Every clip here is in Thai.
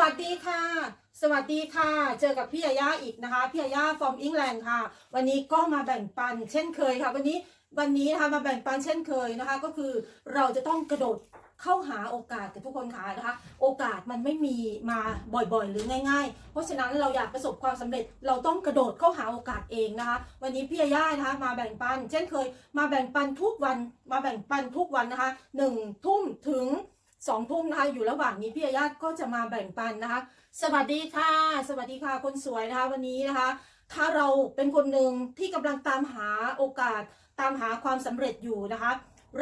วัสดีค่ะ สวัสดีค่ะ เจอกับพี่ยาย่าอีกนะคะ พี่ยาย่าฟอร์มอิงแลนด์ค่ะ วันนี้ก็มาแบ่งปันเช่นเคยค่ะ วันนี้วันนี้นะคะมาแบ่งปันเช่นเคยนะคะ ก็คือเราจะต้องกระโดดเข้าหาโอกาสกับทุกคนค่ะนะคะ โอกาสมันไม่มีมาบ่อยๆ หรือง่าย ๆ เพราะฉะนั้นเราอยากประสบความสำเร็จเราต้องกระโดดเข้าหาโอกาสเองนะคะ วันนี้พี่ยาย่านะคะ มาแบ่งปัน เช่นเคย มาแบ่งปันทุกวันมาแบ่งปันทุกวันนะคะหนึ่งทุ่มถึง สองทุ่มนะคะอยู่ระหว่างนี้พี่อาญาก็จะมาแบ่งปันนะคะ สวัสดีค่ะ สวัสดีค่ะคนสวยนะคะวันนี้นะคะ ถ้าเราเป็นคนหนึ่งที่กำลังตามหาโอกาสตามหาความสำเร็จอยู่นะคะ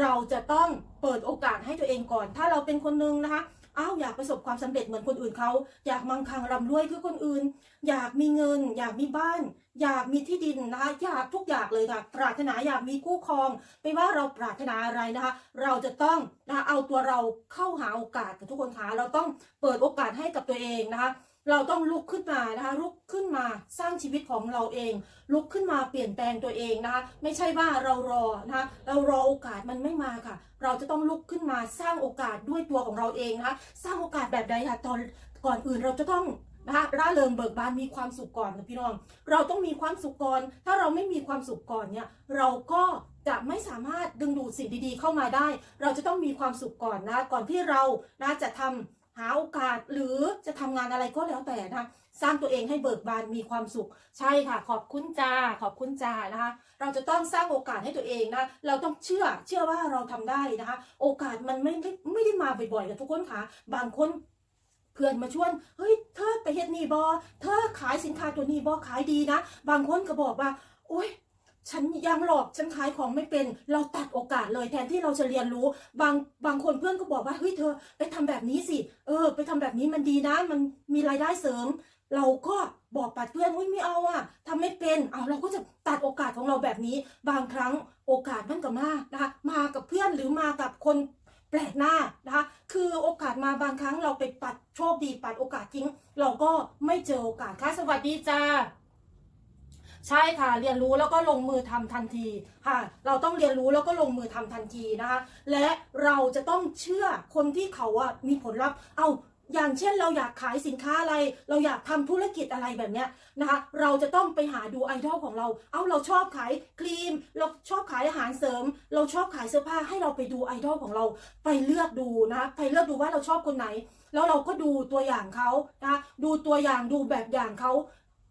เราจะต้องเปิดโอกาสให้ตัวเองก่อน ถ้าเราเป็นคนหนึ่งนะคะ อ้าวอยากประสบความสำเร็จเหมือนคนอื่นเขาอยากมั่งคั่งร่ำรวยคือคนอื่น อยากมีเงิน อยากมีบ้าน อยากมีที่ดินนะคะอยากทุกอย่างเลยค่ะปรารถนาอยากมีคู่ครอง ไม่ว่าเราปรารถนาอะไรนะคะ เราจะต้องนะะเอาตัวเราเข้าหาโอกาสกับทุกคนคะเราต้องเปิดโอกาสให้กับตัวเองนะคะ เราต้องลุกขึ้นมานะคะลุกขึ้นมาสร้างชีวิตของเราเอง ลุกขึ้นมาเปลี่ยนแปลงตัวเองนะคะไม่ใช่ว่าเรารอนะคะเรารอโอกาสมันไม่มาค่ะ เราจะต้องลุกขึ้นมาสร้างโอกาสด้วยตัวของเราเองนะคะสร้างโอกาสแบบใดค่ะตอนก่อนอื่นเราจะต้องนะคะร่าเริงเบิกบานมีความสุขก่อนนะพี่น้อง เราต้องมีความสุขก่อน ถ้าเราไม่มีความสุขก่อนเนี่ย เราก็จะไม่สามารถดึงดูดสิ่งดีๆเข้ามาได้ เราจะต้องมีความสุขก่อนนะ ก่อนที่เรานะจะทำ หาโอกาสหรือจะทำงานอะไรก็แล้วแต่นะคะสร้างตัวเองให้เบิกบานมีความสุข ใช่ค่ะ ขอบคุณจ้าขอบคุณจ้านะคะ เราจะต้องสร้างโอกาสให้ตัวเองนะเราต้องเชื่อเชื่อว่าเราทำได้นะคะ โอกาสมันไม่ได้ไม่ได้มาบ่อยๆกับทุกคนค่ะบางคนเพื่อนมาชวน เฮ้ย เธอไปเฮ็ดนี่บอเธอขายสินค้าตัวนี้บอขายดีนะ บางคนก็บอกว่า โอ๊ย ฉันยังหลอกฉันขายของไม่เป็นเราตัดโอกาสเลยแทนที่เราจะเรียนรู้ บางบางคนเพื่อนก็บอกว่าเฮ้ยเธอ ไปทำแบบนี้สิเออ ไปทำแบบนี้มันดีนะ มันมีรายได้เสริม เราก็บอกปัดเพื่อนเฮ้ยไม่เอาอะทำไม่เป็นเอาเราก็จะตัดโอกาสของเราแบบนี้ บางครั้งโอกาสมันก็มานะคะมากับเพื่อนหรือมากับคนแปลกหน้านะคะคือโอกาสมาบางครั้งเราไปปัดโชคดีปัดโอกาสทิ้ง เราก็ไม่เจอโอกาสค่ะสวัสดีจ้า ใช่ค่ะเรียนรู้แล้วก็ลงมือทำทันทีค่ะ เราต้องเรียนรู้แล้วก็ลงมือทำทันทีนะคะ และเราจะต้องเชื่อคนที่เขาอะมีผลลัพธ์เอาอย่างเช่นเราอยากขายสินค้าอะไร เราอยากทำธุรกิจอะไรแบบเนี้ยนะคะ เราจะต้องไปหาดูไอดอลของเรา เอาเราชอบขายครีม เราชอบขายอาหารเสริม เราชอบขายเสื้อผ้าให้เราไปดูไอดอลของเรา ไปเลือกดูนะคะไปเลือกดูว่าเราชอบคนไหน แล้วเราก็ดูตัวอย่างเขานะดูตัวอย่างดูแบบอย่างเขา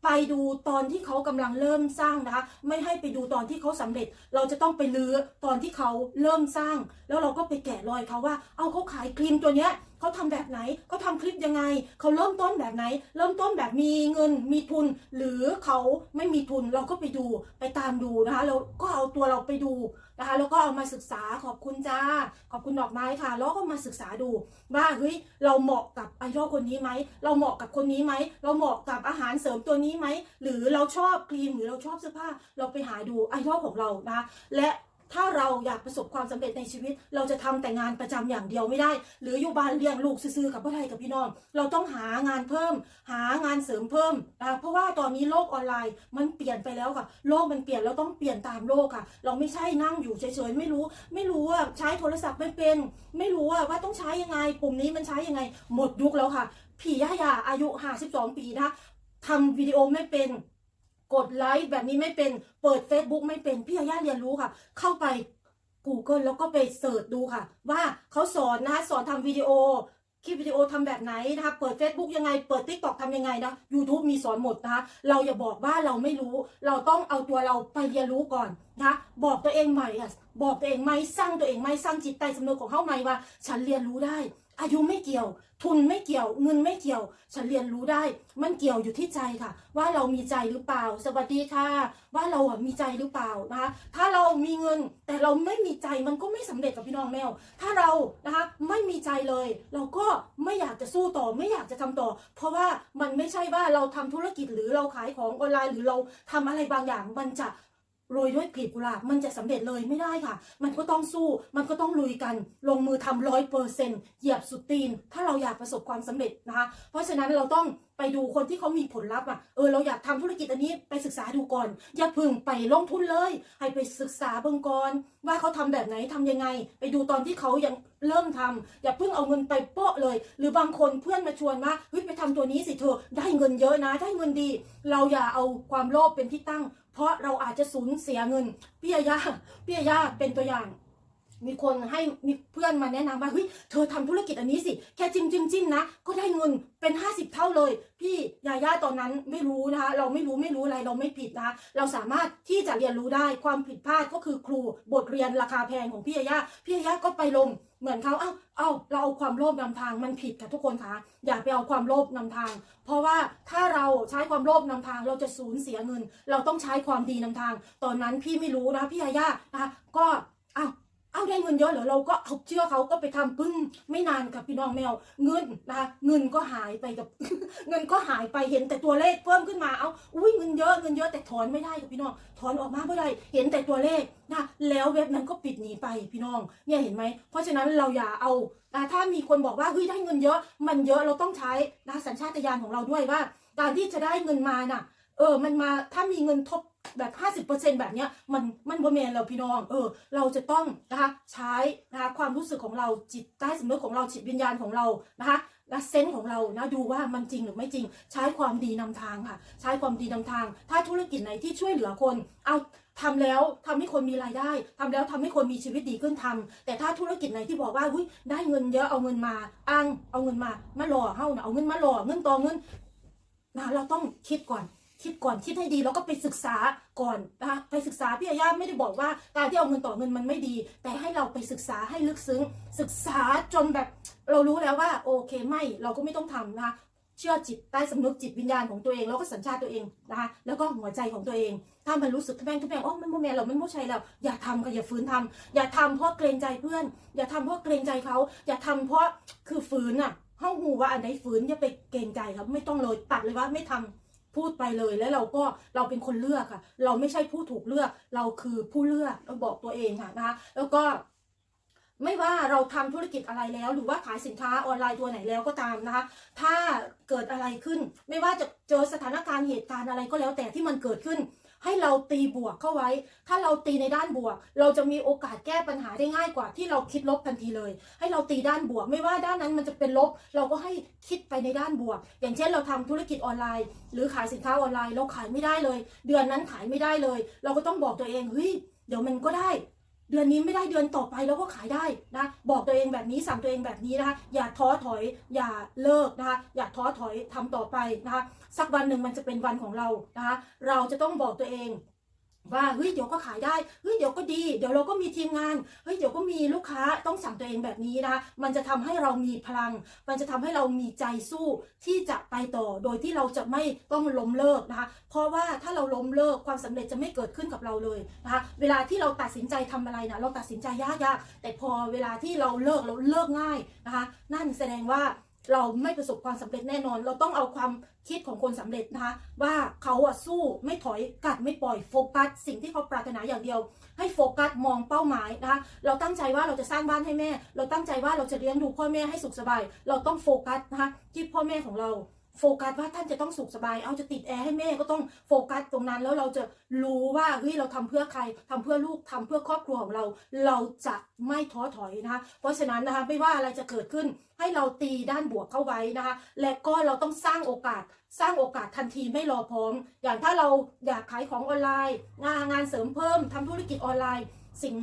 ไปดูตอนที่เขากำลังเริ่มสร้างนะคะ ไม่ให้ไปดูตอนที่เขาสำเร็จ เราจะต้องไปลื้อตอนที่เขาเริ่มสร้าง แล้วเราก็ไปแกะรอยเขาว่า เอาเขาขายครีมตัวเนี้ย เขาทำแบบไหนเขาทำคลิปยังไง เขาเริ่มต้นแบบไหน เริ่มต้นแบบมีเงินมีทุน หรือเขาไม่มีทุนเราก็ไปดูไปตามดูนะคะเราก็เอาตัวเราไปดูนะคะแล้วก็เอามาศึกษาขอบคุณจ้า ขอบคุณดอกไม้ค่ะ แล้วก็มาศึกษาดูว่าเฮ้ยเราเหมาะกับไอดอลคนนี้ไหมเราเหมาะกับคนนี้ไหมเราเหมาะกับอาหารเสริมตัวนี้ไหมหรือเราชอบครีมหรือเราชอบเสื้อผ้าเราไปหาดูไอดอลของเรานะและ ถ้าเราอยากประสบความสำเร็จในชีวิต เราจะทำแต่งานประจำอย่างเดียวไม่ได้ หรืออยู่บ้านเลี้ยงลูกซื้อๆกับพ่อไทยกับพี่น้อง เราต้องหางานเพิ่ม หางานเสริมเพิ่มนะเพราะว่าตอนนี้โลกออนไลน์มันเปลี่ยนไปแล้วค่ะ โลกมันเปลี่ยนเราต้องเปลี่ยนตามโลกค่ะ เราไม่ใช่นั่งอยู่เฉยๆไม่รู้ ไม่รู้ว่าใช้โทรศัพท์ไม่เป็น ไม่รู้ว่าต้องใช้ยังไง ปุ่มนี้มันใช้ยังไง หมดยุคแล้วค่ะพี่ย่ายาอายุ 52 ปีนะทำวิดีโอไม่เป็น กดไลค์แบบนี้ไม่เป็น เปิด Facebook ไม่เป็น พี่ยาย่าเรียนรู้ค่ะ เข้าไป Google แล้วก็ไปเสิร์ชดูค่ะ ว่าเขาสอนนะคะสอนทำวิดีโอ คลิปวิดีโอทำแบบไหนนะคะ เปิด Facebook ยังไง เปิด TikTok ทำยังไงนะ YouTube มีสอนหมดนะคะ เราอย่าบอกว่าเราไม่รู้ เราต้องเอาตัวเราไปเรียนรู้ก่อนนะบอกตัวเองใหม่ค่ะบอกตัวเองไหมสร้างตัวเองไหมสร้างจิตใต้สำนึกของเขาไหม่ว่า ฉันเรียนรู้ได้ อายุไม่เกี่ยว ทุนไม่เกี่ยว เงินไม่เกี่ยว ฉันเรียนรู้ได้ มันเกี่ยวอยู่ที่ใจค่ะ ว่าเรามีใจหรือเปล่า สวัสดีค่ะ ว่าเราอะมีใจหรือเปล่านะคะ ถ้าเรามีเงินแต่เราไม่มีใจมันก็ไม่สำเร็จกับพี่น้องแมว ถ้าเรานะคะไม่มีใจเลย เราก็ไม่อยากจะสู้ต่อไม่อยากจะทำต่อ เพราะว่ามันไม่ใช่ว่าเราทำธุรกิจหรือเราขายของออนไลน์หรือเราทำอะไรบางอย่างมันจะ โรยด้วยกลีบกุหลาบมันจะสำเร็จเลยไม่ได้ค่ะ มันก็ต้องสู้ มันก็ต้องลุยกัน ลงมือทำร้อยเปอร์เซ็นต์เหยียบสุดตีน ถ้าเราอยากประสบความสำเร็จนะคะ เพราะฉะนั้นเราต้องไปดูคนที่เขามีผลลัพธ์อะ เออเราอยากทำธุรกิจอันนี้ไปศึกษาดูก่อน อย่าพึ่งไปลงทุนเลย ให้ไปศึกษาเบื้องก่อนว่าเขาทำแบบไหนทำยังไง ไปดูตอนที่เขายังเริ่มทำอย่าเพิ่งเอาเงินไปโปะเลย หรือบางคนเพื่อนมาชวนว่าเฮ้ยไปทำตัวนี้สิเธอได้เงินเยอะนะ ได้เงินดี เราอย่าเอาความโลภเป็นที่ตั้ง เพราะเราอาจจะสูญเสียเงินพี่ยายาพี่ยายาเป็นตัวอย่าง มีคนให้มีเพื่อนมาแนะนำว่าเฮ้ยเธอทำธุรกิจอันนี้สิ แค่จิ้มจิ้มจิ้มนะ ก็ได้เงินเป็น 50 เท่าเลย พี่ยาย่าตอนนั้นไม่รู้นะคะ เราไม่รู้ไม่รู้อะไรเราไม่ผิดนะคะเราสามารถที่จะเรียนรู้ได้ความผิดพลาดก็คือครูบทเรียนราคาแพงของพี่ยาย่าพี่ยาย่าก็ไปลงเหมือนเขาเอ้าเอ้าเราเอาความโลภนำทางมันผิดค่ะทุกคนคะอย่าไปเอาความโลภนำทาง เพราะว่าถ้าเราใช้ความโลภนำทางเราจะสูญเสียเงิน เราต้องใช้ความดีนำทาง ตอนนั้นพี่ไม่รู้นะพี่ยาย่านะคะก็เอ้า เอาได้เงินเยอะเหรอเราก็เอาเชื่อเขาก็ไปทำปึ้งไม่นานกับพี่น้องแมว เงินนะคะเงินก็หายไปกับ เงินก็หายไปเห็นแต่ตัวเลขเพิ่มขึ้นมาเอาอุ้ยเงินเยอะเงินเยอะแต่ถอนไม่ได้กับพี่น้องถอนออกมาไม่ได้เห็นแต่ตัวเลขนะแล้วเว็บนั้นก็ปิดหนีไปพี่น้อง เนี่ยเห็นไหมเพราะฉะนั้นเราอย่าเอาถ้ามีคนบอกว่าเฮ้ยได้เงินเยอะ มันเยอะเราต้องใช้นะสัญชาตญาณของเราด้วยว่า การที่จะได้เงินมาน่ะเออมันมาถ้ามีเงินทบ แบบ 50%แบบเนี้ยมันมันบ่แมนเราพี่น้อง เออ เราจะต้องนะคะใช้นะคะความรู้สึกของเราจิตใต้สำนึกของเราจิตวิญญาณของเรานะคะและเซนส์ของเรานะดูว่ามันจริงหรือไม่จริง ใช้ความดีนำทางค่ะ ใช้ความดีนำทาง ถ้าธุรกิจไหนที่ช่วยเหลือคน เอาทำแล้วทำให้คนมีรายได้ทำแล้วทำให้คนมีชีวิตดีขึ้นทำแต่ถ้าธุรกิจไหนที่บอกว่าอุ้ยได้เงินเยอะเอาเงินมาอ้างเอาเงินมามาหล่อเฮ้านะเอาเงินมาหล่อเงินต่อเงินนะเราต้องคิดก่อน คิดก่อนคิดให้ดีแล้วก็ไปศึกษาก่อนนะคะไปศึกษาพี่อาญาไม่ได้บอกว่าการที่เอาเงินต่อเงินมันไม่ดี แต่ให้เราไปศึกษาให้ลึกซึ้ง ศึกษาจนแบบเรารู้แล้วว่า โอเคไม่เราก็ไม่ต้องทำนะคะเชื่อจิตใต้สำนึกจิตวิญญาณของตัวเองแล้วก็สัญชาติตัวเองนะคะแล้วก็หัวใจของตัวเอง ถ้ามันรู้สึกทุแพงทุแพงอ๋อมันโมเมนเราไม่โมใช่แล้วอย่าทำก็อย่าฝืนทำอย่าทำเพราะเกรงใจเพื่อน อย่าทำเพราะเกรงใจเขาอย่าทำเพราะคือฝืนอะห้องหูว่าอันไหนฝืนอย่าไปเกรงใจครับไม่ต้องเลยตัดเลยว่าไม่ทำ พูดไปเลยแล้วเราก็เราเป็นคนเลือกค่ะ เราไม่ใช่ผู้ถูกเลือก เราคือผู้เลือกเราบอกตัวเองค่ะนะคะแล้วก็ไม่ว่าเราทำธุรกิจอะไรแล้ว หรือว่าขายสินค้าออนไลน์ตัวไหนแล้วก็ตามนะคะ ถ้าเกิดอะไรขึ้น ไม่ว่าจะเจอสถานการณ์เหตุการณ์อะไรก็แล้วแต่ที่มันเกิดขึ้น ให้เราตีบวกเข้าไว้ ถ้าเราตีในด้านบวก เราจะมีโอกาสแก้ปัญหาได้ง่ายกว่าที่เราคิดลบทันทีเลย ให้เราตีด้านบวก ไม่ว่าด้านนั้นมันจะเป็นลบ เราก็ให้คิดไปในด้านบวก อย่างเช่นเราทำธุรกิจออนไลน์ หรือขายสินค้าออนไลน์เราขายไม่ได้เลย เดือนนั้นขายไม่ได้เลย เราก็ต้องบอกตัวเองเฮ้ยเดี๋ยวมันก็ได้ เดือนนี้ไม่ได้เดือนต่อไปเราก็ขายได้นะบอกตัวเองแบบนี้สั่งตัวเองแบบนี้นะคะอย่าท้อถอย อย่าเลิกนะคะอย่าท้อถอยทำต่อไปนะคะสักวันหนึ่งมันจะเป็นวันของเรานะคะเราจะต้องบอกตัวเอง ว่าเฮ้ยเดี๋ยวก็ขายได้เฮ้ยเดี๋ยวก็ดี เดี๋ยวเราก็มีทีมงานเฮ้ยเดี๋ยวก็มีลูกค้าต้องสั่งตัวเองแบบนี้นะคะมันจะทำให้เรามีพลัง มันจะทำให้เรามีใจสู้ที่จะไปต่อ โดยที่เราจะไม่ต้องล้มเลิกนะคะ เพราะว่าถ้าเราล้มเลิกความสำเร็จจะไม่เกิดขึ้นกับเราเลยนะคะเวลาที่เราตัดสินใจทำอะไรนะเราตัดสินใจยากยากแต่พอเวลาที่เราเลิกเราเลิกง่ายนะคะ นั่นแสดงว่า เราไม่ประสบความสำเร็จแน่นอน เราต้องเอาความคิดของคนสำเร็จนะคะ ว่าเขาอะสู้ไม่ถอยกัดไม่ปล่อยโฟกัส สิ่งที่เขาปรารถนาอย่างเดียว ให้โฟกัสมองเป้าหมายนะคะ เราตั้งใจว่าเราจะสร้างบ้านให้แม่ เราตั้งใจว่าเราจะเลี้ยงดูพ่อแม่ให้สุขสบาย เราต้องโฟกัสนะคะที่พ่อแม่ของเรา โฟกัสว่าท่านจะต้องสุขสบาย เอาจะติดแอร์ให้แม่ก็ต้องโฟกัสตรงนั้น แล้วเราจะรู้ว่าเฮ้ยเราทำเพื่อใครทำเพื่อลูกทำเพื่อครอบครัวของเรา เราจะไม่ท้อถอยนะคะ เพราะฉะนั้นนะคะไม่ว่าอะไรจะเกิดขึ้นให้เราตีด้านบวกเข้าไว้นะคะ และก็เราต้องสร้างโอกาส สร้างโอกาสทันทีไม่รอพร้อม อย่างถ้าเราอยากขายของออนไลน์ งานงานเสริมเพิ่มทำธุรกิจออนไลน์ สิ่ง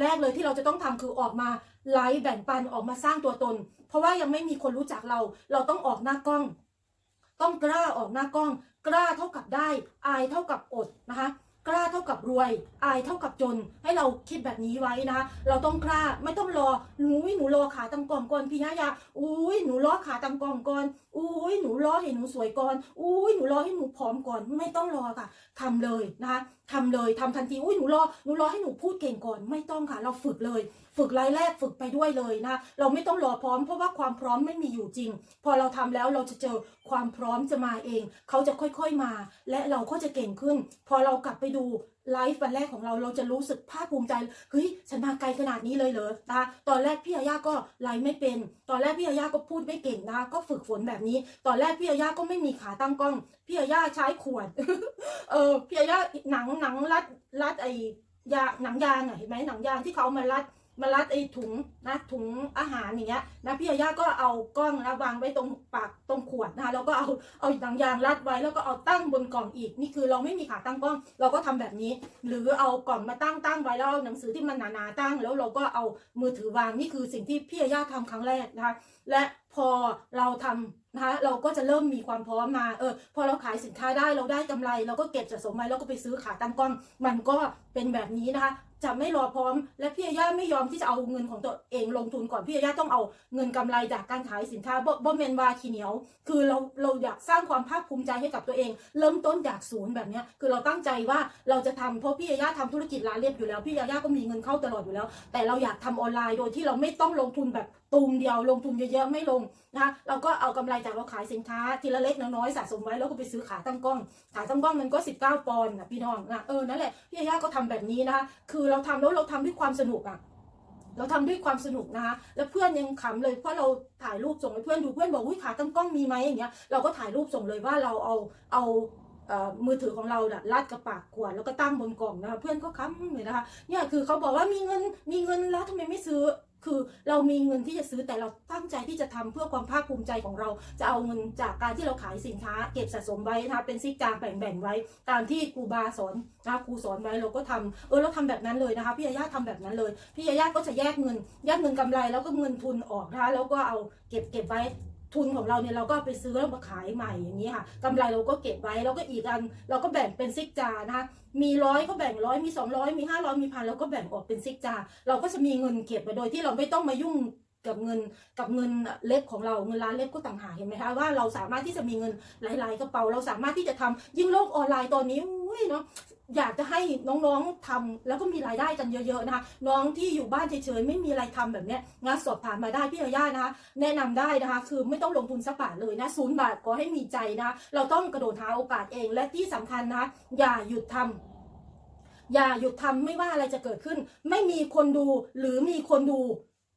แรกเลยที่เราจะต้องทำคือออกมาไลฟ์แบ่งปันออกมาสร้างตัวตน เพราะว่ายังไม่มีคนรู้จักเรา เราต้องออกหน้ากล้อง ต้องกล้าออกหน้ากล้อง กล้าเท่ากับได้ อายเท่ากับอดนะคะ กล้าเท่ากับรวย อายเท่ากับจน ให้เราคิดแบบนี้ไว้นะคะเราต้องกล้าไม่ต้องรอหนูหนูรอขาตำกล่องก่อนพี่ยายาอุ้ยหนูรอขาตำกล่องก่อนอุ้ยหนูรอให้หนูสวยก่อนอุ้ยหนูรอให้หนูผอมก่อนไม่ต้องรอค่ะทำเลยนะคะทำเลยทำทันทีอุ้ยหนูรอหนูรอให้หนูพูดเก่งก่อนไม่ต้องค่ะ เราฝึกเลย ฝึกรายแรกฝึกไปด้วยเลยนะ เราไม่ต้องรอพร้อมเพราะว่าความพร้อมไม่มีอยู่จริง พอเราทำแล้วเราจะเจอความพร้อมจะมาเอง เขาจะค่อยๆมา และเราก็จะเก่งขึ้น พอเรากลับไปดูไลฟ์วันแรกของเราเราจะรู้สึกภาคภูมิใจเฮ้ยฉันมาไกลขนาดนี้เลยเหรอนะตอนแรกพี่อาย่าก็ไลฟ์ไม่เป็น ตอนแรกพี่อาย่าก็พูดไม่เก่งนะก็ฝึกฝนแบบนี้ ตอนแรกพี่อาย่าก็ไม่มีขาตั้งกล้อง พี่อาย่าใช้ขวดเออพี่อาย่าหนังหนังรัดรัดไอยาหนังยางอะเห็นไหมหนังยางที่เขาเอามารัด มารัดไอ้ถุงนะถุงอาหารอย่างเงี้ยนะพี่อาย่าก็เอากล้องนะวางไว้ตรงปากตรงขวดนะคะแล้วก็เอาเอาหนังยางรัดไว้แล้วก็เอาตั้งบนกล่องอีกนี่คือเราไม่มีขาตั้งกล้อง เราก็ทำแบบนี้ หรือเอากล่องมาตั้งตั้งไว้แล้วเอาหนังสือที่มันหนาๆตั้ง แล้วเราก็เอามือถือวางนี่คือสิ่งที่พี่อาย่าทำครั้งแรกนะคะและพอเราทำนะคะเราก็จะเริ่มมีความพร้อมมาเออพอเราขายสินค้าได้เราได้กำไร เราก็เก็บสะสมไว้แล้วก็ไปซื้อขาตั้งกล้อง มันก็เป็นแบบนี้นะคะ จะไม่รอพร้อม และพี่ย่าไม่ยอมที่จะเอาเงินของตัวเองลงทุนก่อนพี่ย่าต้องเอาเงินกำไรจากการขายสินค้าบ่บ่เมนวาขี้เหนียว คือเราเราอยากสร้างความภาคภูมิใจให้กับตัวเอง เริ่มต้นจากศูนย์แบบนี้คือเราตั้งใจว่าเราจะทำเพราะพี่ย่าทำธุรกิจร้านเล็บอยู่แล้วพี่ย่าก็มีเงินเข้าตลอดอยู่แล้ว แต่เราอยากทำออนไลน์โดยที่เราไม่ต้องลงทุนแบบ ตูมเดียวลงทุนเยอะๆไม่ลงนะคะเราก็เอากำไรจากเราขายสินค้าทีละเล็กน้อยๆสะสมไว้แล้วก็ไปซื้อขาตั้งกล้อง ขาตั้งกล้องมันก็ 19 ปอนด์นะพี่น้องนะเออนั่นแหละพี่ย่าก็ทำแบบนี้นะคะคือเราทำแล้วเราทำด้วยความสนุกอะเราทำด้วยความสนุกนะคะแล้วเพื่อนยังขำเลยเพราะเราถ่ายรูปส่งให้เพื่อนดูเพื่อนบอกอุ้ยขาตั้งกล้องมีไหมอย่างเงี้ยเราก็ถ่ายรูปส่งเลยว่าเราเอาเอาเอ่อมือถือของเราน่ะลัดกระปากขวดแล้วก็ตั้งบนกล่องนะคะเพื่อนก็ค้ำเลยนะคะเนี่ยคือเขาบอกว่ามีเงินมีเงินแล้วทำไมไม่ซื้อ คือเรามีเงินที่จะซื้อแต่เราตั้งใจที่จะทำเพื่อความภาคภูมิใจของเรา จะเอาเงินจากการที่เราขายสินค้า เก็บสะสมไว้นะคะเป็นซิกจางแบ่งๆไว้ ตามที่ครูบาสอนนะครูสอนไว้เราก็ทำเออเราทำแบบนั้นเลยนะคะพี่ยาย่าทำแบบนั้นเลยพี่ยาย่าก็จะแยกเงิน แยกเงินกำไรแล้วก็เงินทุนออกนะคะแล้วก็เอาเก็บเก็บไว้ ทุนของเราเนี่ยเราก็ไปซื้อแล้วมาขายใหม่อย่างนี้ค่ะกำไรเราก็เก็บไว้แล้วก็อีกอัน เราก็แบ่งเป็นซิกจานะคะมีร้อยก็แบ่งร้อยมีสองร้อยมีห้าร้อยมีพันเราก็แบ่งออกเป็นซิกจาเราก็จะมีเงินเก็บไว้โดยที่เราไม่ต้องมายุ่งกับเงินกับเงินเล็บของเราเงินร้านเล็บก็ต่างหากเห็นไหมคะว่าเราสามารถที่จะมีเงินหลาย ๆ กระเป๋าเราสามารถที่จะทำยิ่งโลกออนไลน์ตอนนี้ ยเนาะอยากจะให้น้องๆทำแล้วก็มีรายได้กันเยอะๆนะคะน้องที่อยู่บ้านเฉยๆไม่มีอะไรทำแบบเนี้ยงานสอบผ่านมาได้พี่อาย่านะคะแนะนำได้นะคะ คือไม่ต้องลงทุนสักบาทเลยนะศูนย์บาทก็ให้มีใจนะคะเราต้องกระโดดหาโอกาสเองและที่สำคัญนะคะอย่าหยุดทำอย่าหยุดทำไม่ว่าอะไรจะเกิดขึ้น ไม่มีคนดูหรือมีคนดู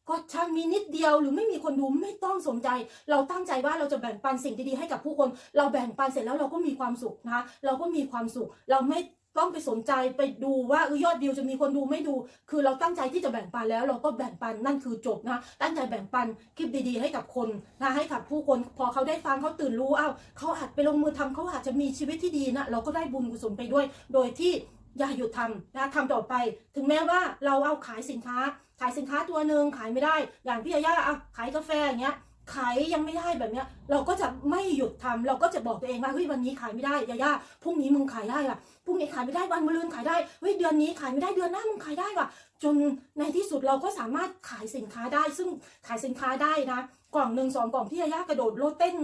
ก็ช่างมีนิดเดียวหรือไม่มีคนดูไม่ต้องสนใจ เราตั้งใจว่าเราจะแบ่งปันสิ่งดีๆให้กับผู้คน เราแบ่งปันเสร็จแล้วเราก็มีความสุขนะคะเราก็มีความสุข เราไม่ต้องไปสนใจไปดูว่าเออยอดวิวจะมีคนดูไม่ดู คือเราตั้งใจที่จะแบ่งปันแล้วเราก็แบ่งปันนั่นคือจบนะตั้งใจแบ่งปันคลิปดีๆ ให้กับคนนะให้กับผู้คนพอเขาได้ฟังเขาตื่นรู้อ้าวเขาอาจไปลงมือทำเขาอาจจะมีชีวิตที่ดีนะเราก็ได้บุญกุศลไปด้วย โดยที่ อย่าหยุดทำนะทำต่อไป ถึงแม้ว่าเราเอาขายสินค้า ขายสินค้าตัวหนึ่งขายไม่ได้ อย่างพี่ยาย่าเอาขายกาแฟอย่างเงี้ย ขายยังไม่ได้แบบเนี้ย เราก็จะไม่หยุดทำเราก็จะบอกตัวเองว่าเฮ้ยวันนี้ขายไม่ได้ยาย่าพรุ่งนี้มึงขายได้ล่ะพรุ่งนี้ขายไม่ได้วันมะรืนขายได้เฮ้ยเดือนนี้ขายไม่ได้เดือนหน้ามึงขายได้ว่ะ จนในที่สุดเราก็สามารถขายสินค้าได้ ซึ่งขายสินค้าได้นะ กล่องหนึ่งสองกล่องพี่ยาย่ากระโดดโลดเต้น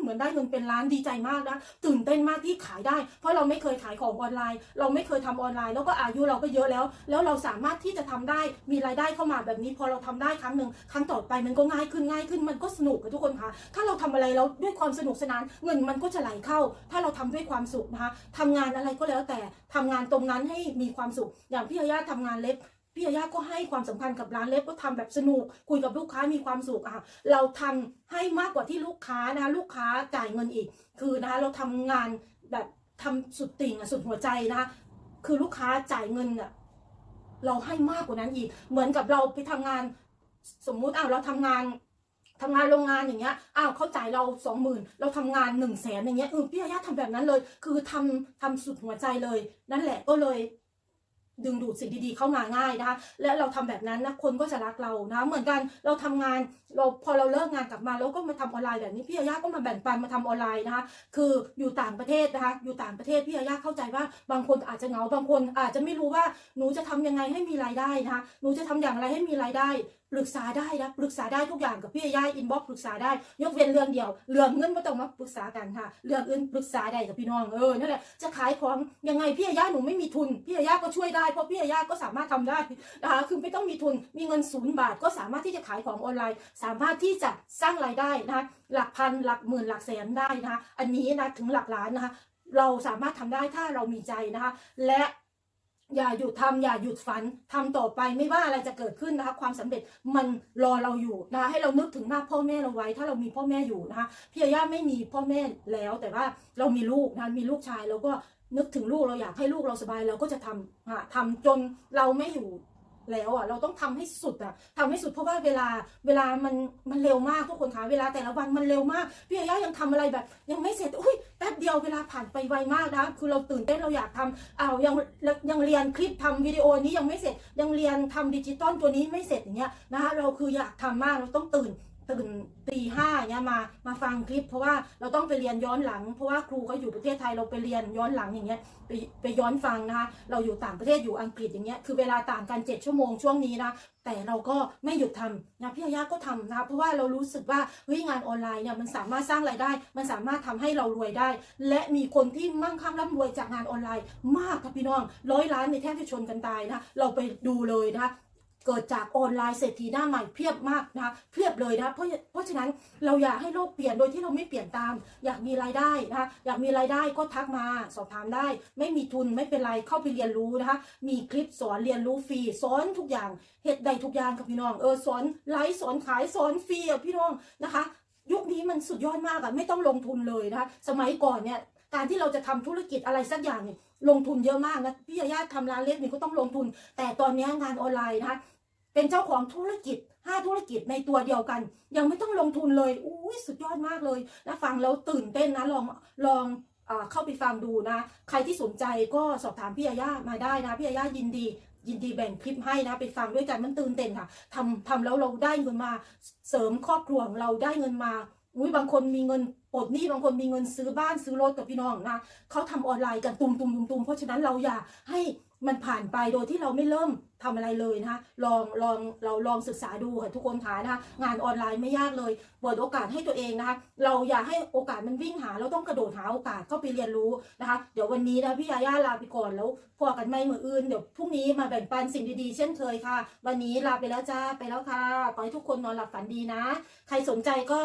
เหมือนได้เงินเป็นล้านดีใจมากนะตื่นเต้นมากที่ขายได้ เพราะเราไม่เคยขายของออนไลน์ เราไม่เคยทำออนไลน์ แล้วก็อายุเราก็เยอะแล้ว แล้วเราสามารถที่จะทำได้มีรายได้เข้ามาแบบนี้ พอเราทำได้ครั้งหนึ่งครั้งต่อไปมันก็ง่ายขึ้นง่ายขึ้นมันก็สนุกกับทุกคนคะถ้าเราทำอะไรแล้วด้วยความสนุกสนาน เงินมันก็จะไหลเข้า ถ้าเราทำด้วยความสุขนะคะทำงานอะไรก็แล้วแต่ทำงานตรงนั้นให้มีความสุขอย่างพี่ยาย่าทำงานเล็บ พี่ยาย่าก็ให้ความสำคัญกับร้านเล็บก็ทำแบบสนุก คุยกับลูกค้ามีความสุขอะเราทำให้มากกว่าที่ลูกค้านะคะลูกค้าจ่ายเงินอีก คือนะคะเราทำงานแบบทำสุดติ่งสุดหัวใจนะคะคือลูกค้าจ่ายเงินอะเราให้มากกว่านั้นอีก เหมือนกับเราไปทำงาน สมมุติอ้าวเราทำงานทำงานโรงงานอย่างเงี้ย อ้าวเขาจ่ายเราสองหมื่นเราทำงานหนึ่งแสนอย่างเงี้ยเออพี่ยาย่าทำแบบนั้นเลย คือทำทำสุดหัวใจเลย นั่นแหละก็เลย ดึงดูดสิ่งดีๆเข้ามาง่ายนะคะ และเราทำแบบนั้นนะคนก็จะรักเรานะเหมือนกันเราทำงานเราพอเราเลิกงานกลับมาเราก็มาทำออนไลน์แบบนี้พี่ยาย่าก็มาแบ่งปันมาทำออนไลน์นะคะ คืออยู่ต่างประเทศนะคะ อยู่ต่างประเทศพี่ยาย่าเข้าใจว่าบางคนอาจจะเหงาบางคนอาจจะไม่รู้ว่าหนูจะทำยังไงให้มีรายได้นะคะหนูจะทำอย่างไรให้มีรายได้ ปรึกษาได้นะปรึกษาได้ทุกอย่างกับพี่ย่าอินบ็อกปรึกษาได้ ยกเว้นเรื่องเดียว เรื่องเงินไม่ต้องมาปรึกษากันค่ะ เรื่องอื่นปรึกษาได้กับพี่น้องเออนั่นแหละจะขายของยังไงพี่ย่าหนูไม่มีทุนพี่ย่าก็ช่วยได้เพราะพี่ย่าก็สามารถทำได้นะคะคือไม่ต้องมีทุนมีเงินศูนย์บาทก็สามารถที่จะขายของออนไลน์ สามารถที่จะสร้างรายได้นะคะหลักพันหลักหมื่นหลักแสนได้นะคะอันนี้นะถึงหลักล้านนะคะเราสามารถทำได้ถ้าเรามีใจนะคะ และ อย่าหยุดทำอย่าหยุดฝันทำต่อไปไม่ว่าอะไรจะเกิดขึ้นนะคะความสำเร็จมันรอเราอยู่นะคะให้เรานึกถึงหน้าพ่อแม่เราไว้ ถ้าเรามีพ่อแม่อยู่นะคะพี่ย่าไม่มีพ่อแม่แล้ว แต่ว่าเรามีลูกนะมีลูกชายเราก็นึกถึงลูกเราอยากให้ลูกเราสบายเราก็จะทำอะทำจนเราไม่อยู่ แล้วอะเราต้องทำให้สุดอะทำให้สุดเพราะว่าเวลาเวลามันมันเร็วมากทุกคนคะเวลาแต่ละวันมันเร็วมากพี่ยาย่ายังทำอะไรแบบ ยังไม่เสร็จอุ้ยแป๊บเดียวเวลาผ่านไปไวมากนะคือเราตื่นเต้นเราอยากทำอ้าวยังยังเรียนคลิปทำวิดีโอนี้ยังไม่เสร็จยังเรียนทำดิจิตอลตัวนี้ไม่เสร็จอย่างเงี้ยนะคะเราคืออยากทำมากเราต้องตื่น ตื่นตีห้าเนี่ยมามาฟังคลิป เพราะว่าเราต้องไปเรียนย้อนหลัง เพราะว่าครูเขาอยู่ประเทศไทยเราไปเรียนย้อนหลังอย่างเงี้ยไปไปย้อนฟังนะคะเราอยู่ต่างประเทศอยู่อังกฤษอย่างเงี้ยคือเวลาต่างกันเจ็ดชั่วโมงช่วงนี้นะแต่เราก็ไม่หยุดทำนะพี่อาญาก็ทำนะคะเพราะว่าเรารู้สึกว่าเฮ้ยงานออนไลน์เนี่ยมันสามารถสร้างรายได้ มันสามารถทำให้เรารวยได้ และมีคนที่มั่งคั่งร่ำรวยจากงานออนไลน์ มากค่ะพี่น้องร้อยล้านในแทบจะชนกันตายนะเราไปดูเลยนะคะ เกิดจากออนไลน์เศรษฐีหน้าใหม่เพียบมากนะคะเพียบเลยนะเพราะเพราะฉะนั้นเราอยากให้โลกเปลี่ยนโดยที่เราไม่เปลี่ยนตาม อยากมีรายได้นะคะอยากมีรายได้ก็ทักมาสอบถามได้ ไม่มีทุนไม่เป็นไรเข้าไปเรียนรู้นะคะมีคลิปสอนเรียนรู้ฟรีสอนทุกอย่างเหตุใดทุกอย่างกับพี่น้องเออสอนไลฟ์สอนขายสอนฟรีอะพี่น้องนะคะ ยุคนี้มันสุดยอดมากอะไม่ต้องลงทุนเลยนะคะสมัยก่อนเนี่ยการที่เราจะทำธุรกิจอะไรสักอย่างเนี่ยลงทุนเยอะมากนะพี่ยาย่าทำร้านเล็กนี่ก็ต้องลงทุน แต่ตอนนี้งานออนไลน์นะคะ เป็นเจ้าของธุรกิจห้าธุรกิจในตัวเดียวกัน ยังไม่ต้องลงทุนเลยอุ้ยสุดยอดมากเลยนะฟังแล้วตื่นเต้นนะลองลองเอ่อเข้าไปฟังดูนะ ใครที่สนใจก็สอบถามพี่ยาย่ามาได้นะพี่ยาย่ายินดี ยินดีแบ่งคลิปให้นะ ไปฟังด้วยกันมันตื่นเต้นค่ะทำทำแล้วเราได้เงินมาเสริมครอบครัวของเราได้เงินมาอุ้ยบางคนมีเงินปลดหนี้บางคนมีเงินซื้อบ้านซื้อรถกับพี่น้องนะเขาทำออนไลน์กันตุมตุมตุมตุมเพราะฉะนั้นเราอย่าให้ มันผ่านไปโดยที่เราไม่เริ่มทำอะไรเลยนะคะลองลองเราลองศึกษาดูค่ะทุกคนค่ะนะคะงานออนไลน์ไม่ยากเลยเปิดโอกาสให้ตัวเองนะคะเราอย่าให้โอกาสมันวิ่งหา เราต้องกระโดดหาโอกาสเข้าไปเรียนรู้นะคะ เดี๋ยววันนี้นะพี่ยาย่าลาไปก่อนแล้วพอกันไม่มืออื่นเดี๋ยวพรุ่งนี้มาแบ่งปันสิ่งดีๆ เช่นเคยค่ะ วันนี้ลาไปแล้วจ้าไปแล้วค่ะขอให้ทุกคนนอนหลับฝันดีนะ ใครสนใจก็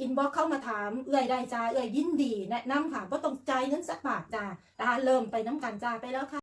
อินบ็อกเข้ามาถามเอื่อยได้จ้าเอื่อยยินดีแนะนำค่ะว่าต้องใจายเงินสักบาทจ้านะคะเริ่มไปน้ำกันจ้าไปแล้วค่ะ